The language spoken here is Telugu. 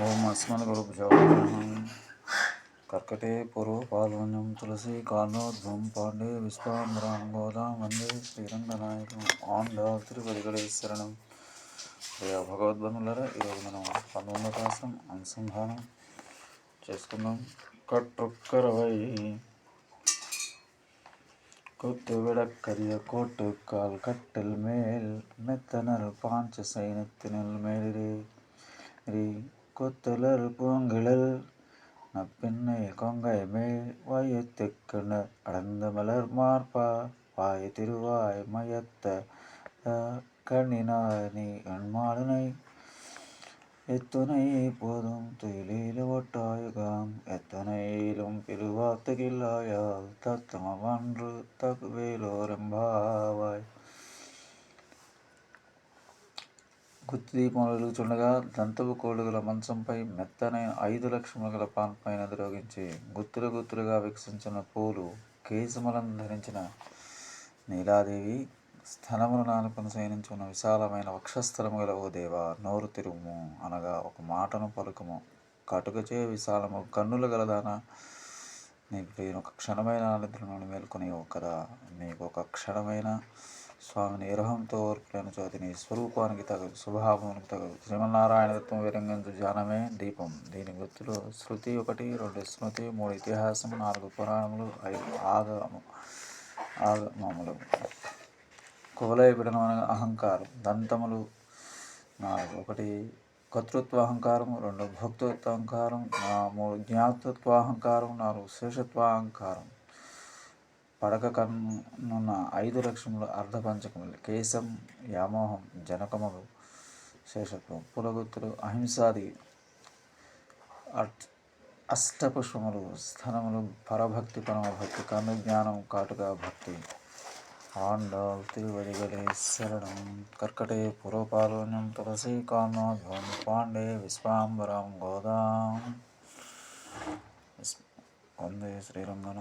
ఓం అస్మద్గురుభ్యో కర్కటే పూర్వపాల్వన్యం తులసి కారణోద్భవం పాండే విశ్వాంబరాం గోదాం వందే శ్రీరంగనాయకం ఆండాల్ తిరుపతిగడే శరణం ప్రియ భగవద్బంధులరా ఈరోజు మనం పంతొమ్మిదో క్లాసం అనుసంధానం చేసుకుందాం கற்றுக்கரவை கொத்து விடக்கரிய கோட்டுக்கால் கட்டில் மேல் மெத்தனல் பாஞ்ச சைனத்தினல் மேலிரே கொத்துழல் பூங்கிழல் நப்பெண்ணை கொங்கை மேல் வயத்துக்கிணர் அடர்ந்த மலர் மார்பா வாய திருவாய் மயத்த கண்ணினாய் நீ கண்மாலனை எத்துணை போதும் துயிலில ஒட்டாயுகாம் எத்தனையிலும் பிரிவாத்துகில்லாயால் தத்தமன்று தகுவேலோரம்பாவாய் దీపం వెలుగుచుండగా దంతపు కోడుగుల మంచంపై మెత్తనైన ఐదు లక్షముల గల పాన్పైన ద్రోగించి గుత్తులు గుత్తులుగా వికసించిన పూలు కేసుమలం ధరించిన నీలాదేవి స్థలమును నానుకొని శయనించున్న విశాలమైన వక్షస్థలము గల ఓ దేవ నోరు తిరుము అనగా ఒక మాటను పలుకము. కటుకచే విశాలము కన్నుల గలదాన నీకు నేను ఒక క్షణమైన నిద్ర నుండి మేల్కొని కదా. నీకు ఒక క్షణమైన స్వామిని ఇరహంతో ఓర్పులేని చోతి స్వరూపానికి తగదు స్వభావానికి తగదు శ్రీమన్నారాయణత్వం విరంగించు విరంగంతు జానమే దీపం. దీని గుర్తులు శృతి ఒకటి రెండు స్మృతి మూడు ఇతిహాసం నాలుగు పురాణములు ఐదు ఆగము ఆగమములు. కువలయపీడనం అనగా అహంకారం దంతములు నాలుగు. ఒకటి కర్తృత్వ అహంకారం రెండు భక్తృత్వ అహంకారం మూడు జ్ఞాతృత్వ అహంకారం నాలుగు శేషత్వ అహంకారం. పడక కన్నున్న ఐదు లక్షణములు అర్ధపంచకములు. కేశం యామోహం జనకములు శేషత్వం. పులగుత్తులు అహింసాది అష్టపుష్పములు స్థనములు పరభక్తి పరమ భక్తి కన్ను జ్ఞానం కాటుగా భక్తి. ఆండాల్ తిరువడిగడే శరణం కర్కటే పురోపాలోన్యం తులసి కాన్నోధ్వం పాండే విశ్వాంబరం గోదాం. వందే శ్రీరంగన